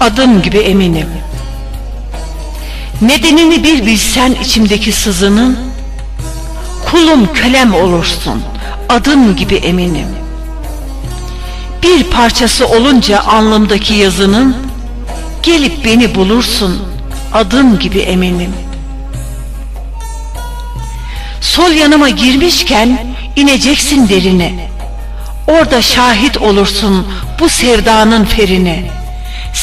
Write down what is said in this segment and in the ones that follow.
adım gibi eminim. Nedenini bir bilsen içimdeki sızının, kulum kölem olursun, adım gibi eminim. Bir parçası olunca alnımdaki yazının, gelip beni bulursun, adım gibi eminim. Sol yanıma girmişken ineceksin derine. Orada şahit olursun bu sevdanın ferine.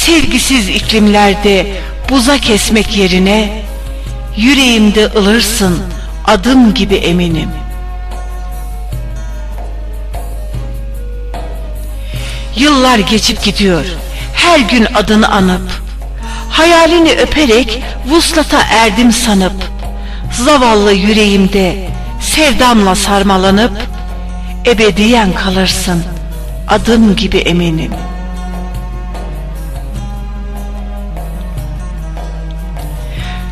Sevgisiz iklimlerde buza kesmek yerine yüreğimde ılırsın adım gibi eminim. Yıllar geçip gidiyor. Her gün adını anıp hayalini öperek vuslata erdim sanıp zavallı yüreğimde sevdamla sarmalanıp ebediyen kalırsın adım gibi eminim.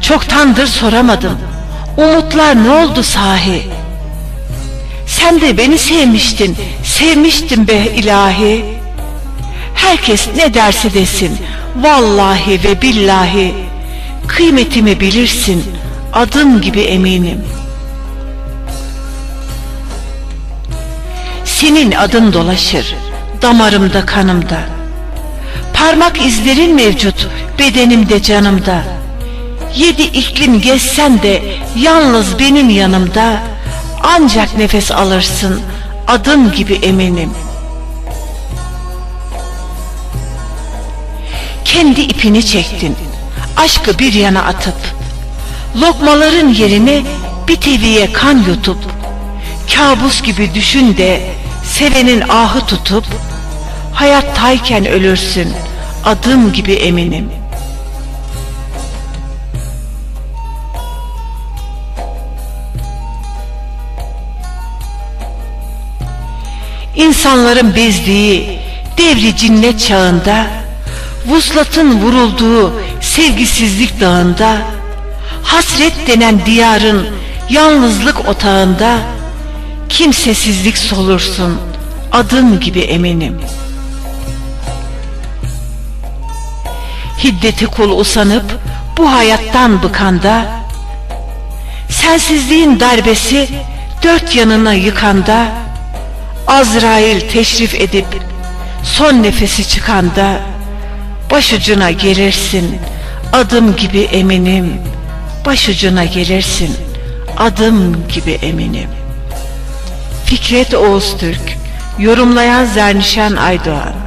Çoktandır soramadım. Umutlar ne oldu sahi? Sen de beni sevmiştin, sevmiştin be ilahi. Herkes ne derse desin, vallahi ve billahi, kıymetimi bilirsin, adım gibi eminim. Senin adın dolaşır, damarımda kanımda. Parmak izlerin mevcut, bedenimde canımda. Yedi iklim gezsen de yalnız benim yanımda ancak nefes alırsın adım gibi eminim. Kendi ipini çektin aşkı bir yana atıp lokmaların yerine bir teviye kan yutup kabus gibi düşün de sevenin ahı tutup hayattayken ölürsün adım gibi eminim.'' İnsanların bezdiği devri cinnet çağında Vuslatın vurulduğu sevgisizlik dağında Hasret denen diyarın yalnızlık otağında Kimsesizlik solursun adım gibi eminim. Hiddeti kul usanıp bu hayattan bıkanda Sensizliğin darbesi dört yanına yıkanda Azrail teşrif edip son nefesi çıkanda başucuna gelirsin. Adım gibi eminim. Başucuna gelirsin. Adım gibi eminim. Fikret Oğuz Türk yorumlayan Zernişan Aydoğan